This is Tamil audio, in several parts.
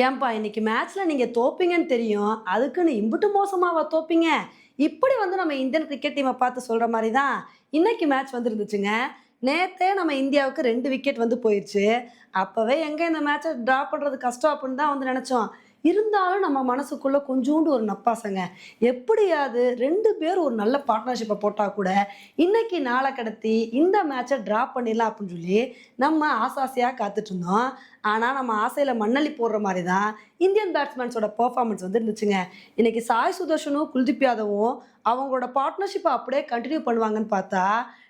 ஏன்பா இன்னைக்கு மேட்ச்ல நீங்க தோப்பீங்கன்னு தெரியும். அதுக்குன்னு இம்புட்டு மோசமாவா தோப்பீங்க? இப்படி வந்து நம்ம இந்தியன் கிரிக்கெட் டீமை பார்த்து சொல்ற மாதிரி தான் இன்னைக்கு மேட்ச் வந்துருந்துச்சுங்க. நேற்றே நேத்தே நம்ம இந்தியாவுக்கு ரெண்டு விக்கெட் வந்து போயிடுச்சு அப்பவே எங்க இந்த மேட்சை டிரா பண்றது கஷ்டம் அப்படின்னு தான் வந்து நினைச்சோம். இருந்தாலும் நம்ம மனசுக்குள்ள கொஞ்சோண்டு ஒரு நப்பாசங்க. எப்படியாவது ரெண்டு பேர் ஒரு நல்ல பார்ட்னர்ஷிப்பை போட்டால் கூட இன்னைக்கு நாளை கடத்தி இந்த மேட்சை ட்ராப் பண்ணிடலாம் அப்படின்னு சொல்லி நம்ம ஆசாசையாக காத்துட்ருந்தோம் ஆனால் நம்ம ஆசையில் மண்ணள்ளி போடுற மாதிரி தான் இந்தியன் பேட்ஸ்மேன்ஸோட பர்ஃபார்மன்ஸ் வந்து இருந்துச்சுங்க இன்னைக்கு சாய் சுதர்ஷனும் குல்தீப் யாதவும் அவங்களோட பார்ட்னர்ஷிப்பை அப்படியே கண்டினியூ பண்ணுவாங்கன்னு பார்த்தா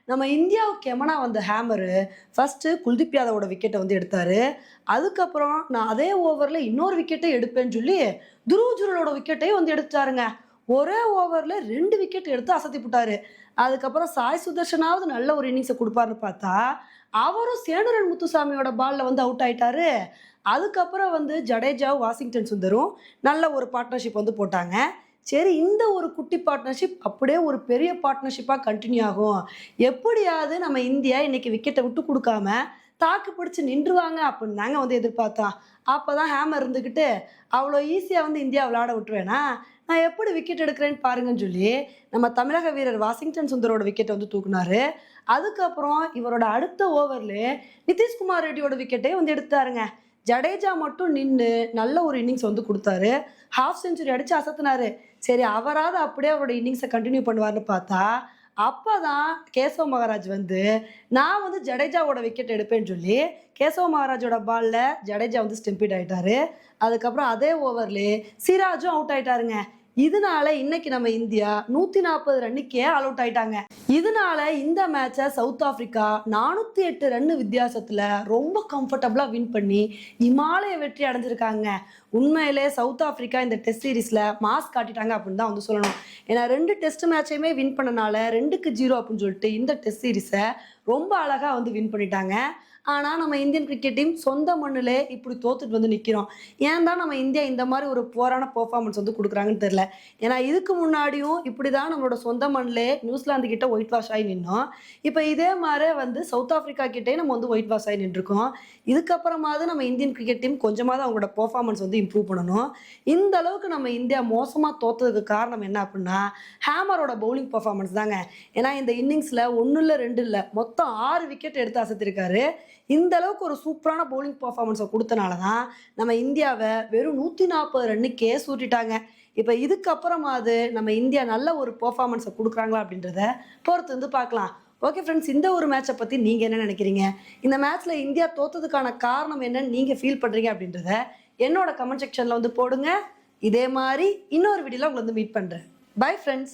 நம்ம இந்தியாவுக்கு எமனா வந்த ஹேமரு ஃபஸ்ட்டு குல்தீப் யாதவோட விக்கெட்டை வந்து எடுத்தாரு. அதுக்கப்புறம் நான் அதே ஓவரில் இன்னொரு விக்கெட்டை எடுப்பேன்னு சொல்லி துருவ் ஜுரலோட விக்கெட்டையும் வந்து எடுத்தாருங்க ஒரே ஓவரில் ரெண்டு விக்கெட் எடுத்து அசத்தி போட்டாரு அதுக்கப்புறம் சாய் சுதர்ஷனாவது நல்ல ஒரு இன்னிங்ஸை கொடுப்பாருன்னு பார்த்தா அவரும் சேனுரன் முத்துசாமியோட பால்ல வந்து அவுட் ஆயிட்டாரு. அதுக்கப்புறம் வந்து ஜடேஜாவும் வாஷிங்டன் சுந்தரும் நல்ல ஒரு பார்ட்னர்ஷிப் வந்து போட்டாங்க. சரி இந்த ஒரு குட்டி பார்ட்னர்ஷிப் அப்படியே ஒரு பெரிய பார்ட்னர்ஷிப்பாக கண்டினியூ ஆகும். எப்படியாவது நம்ம இந்தியா இன்னைக்கு விக்கெட்டை விட்டு கொடுக்காம தாக்கு பிடிச்சி நின்றுவாங்க அப்படின்னு தாங்க வந்து எதிர்பார்த்தோம் அப்போ தான் ஹேமர் இருந்துக்கிட்டு அவ்வளோ ஈஸியாக வந்து இந்தியா விளையாட விட்டுருவேனா? நான் எப்படி விக்கெட் எடுக்கிறேன்னு பாருங்கன்னு சொல்லி நம்ம தமிழக வீரர் வாஷிங்டன் சுந்தரோட விக்கெட்டை வந்து தூக்குனாரு. அதுக்கப்புறம் இவரோட அடுத்த ஓவரில் நிதிஷ்குமார் ரெட்டியோட விக்கெட்டே வந்து எடுத்தாருங்க. ஜடேஜா மட்டும் நின்று நல்ல ஒரு இன்னிங்ஸ் வந்து கொடுத்தாரு. ஹாஃப் செஞ்சுரி அடித்து அசத்துனாரு. சரி அவராது அப்படியே அவரோட இன்னிங்ஸை கண்டினியூ பண்ணுவார்னு பார்த்தா அப்பதான் கேசவ மகாராஜ் வந்து நான் வந்து ஜடேஜாவோட விக்கெட் எடுப்பேன்னு சொல்லி கேசவ மகாராஜோட பாலில் ஜடேஜா வந்து ஸ்டெம்பிட் ஆகிட்டாரு அதுக்கப்புறம் அதே ஓவர்லேயே சிராஜும் அவுட் ஆகிட்டாருங்க இதனால இன்னைக்கு நம்ம இந்தியா நூத்தி நாற்பது ரன்னுக்கே ஆல் அவுட் ஆயிட்டாங்க. இதனால இந்த மேட்சை சவுத் ஆப்பிரிக்கா நானூத்தி எட்டு ரன்னு வித்தியாசத்துல ரொம்ப கம்ஃபர்டபுளா வின் பண்ணி இமாலய வெற்றி அடைஞ்சிருக்காங்க. உண்மையிலே சவுத் ஆப்பிரிக்கா இந்த டெஸ்ட் சீரீஸ்ல மாஸ் காட்டிட்டாங்க அப்படின்னு தான் வந்து சொல்லணும். ஏன்னா ரெண்டு டெஸ்ட் மேட்சையுமே வின் பண்ணனால ரெண்டுக்கு ஜீரோ அப்படின்னு சொல்லிட்டு இந்த டெஸ்ட் சீரீஸை ரொம்ப அழகா வந்து வின் பண்ணிட்டாங்க. ஆனால் நம்ம இந்தியன் கிரிக்கெட் டீம் சொந்த மண்ணில் இப்படி தோத்துட்டு வந்து நிற்கிறோம் ஏன் தான் நம்ம இந்தியா இந்த மாதிரி ஒரு போரான பர்ஃபார்மன்ஸ் வந்து கொடுக்குறாங்கன்னு தெரில ஏன்னா இதுக்கு முன்னாடியும் இப்படி தான் நம்மளோட சொந்த மண்ணில் நியூசிலாந்து கிட்ட ஒயிட் வாஷ் ஆகி நின்னோம். இப்போ இதே மாதிரி வந்து சவுத் ஆஃப்ரிக்கா கிட்டே நம்ம வந்து ஒயிட் வாஷ் ஆகி நின்றுருக்கோம். இதுக்கப்புறமாவது நம்ம இந்தியன் கிரிக்கெட் டீம் கொஞ்சமாவது அவங்களோட பெர்ஃபார்மன்ஸ் வந்து இம்ப்ரூவ் பண்ணணும். இந்த அளவுக்கு நம்ம இந்தியா மோசமாக தோத்ததுக்கு காரணம் என்ன அப்படின்னா ஹேமரோட பவுலிங் பெர்ஃபார்மன்ஸ் தாங்க. ஏன்னா இந்த இன்னிங்ஸில் ஒன்றும் இல்லை ரெண்டு இல்லை மொத்தம் ஆறு விக்கெட் எடுத்து அசத்திருக்காரு. இந்த அளவுக்கு ஒரு சூப்பரான போலிங் பர்ஃபார்மன்ஸை கொடுத்தனால தான் நம்ம இந்தியாவை வெறும் நூற்றி நாற்பது ரன்னுக்கே சூட்டிட்டாங்க. இப்போ இதுக்கப்புறமாவது நம்ம இந்தியா நல்ல ஒரு பர்ஃபார்மன்ஸை கொடுக்குறாங்களா அப்படின்றத பொறுத்து வந்து பார்க்கலாம். ஓகே ஃப்ரெண்ட்ஸ் இந்த ஒரு மேட்சை பற்றி நீங்கள் என்ன நினைக்கிறீங்க? இந்த மேட்ச்சில் இந்தியா தோத்ததுக்கான காரணம் என்னன்னு நீங்கள் ஃபீல் பண்ணுறீங்க அப்படின்றத என்னோட கமெண்ட் செக்ஷனில் வந்து போடுங்க. இதே மாதிரி இன்னொரு வீடியோவில் உங்களை வந்து மீட் பண்ணுறேன் பை ஃப்ரெண்ட்ஸ்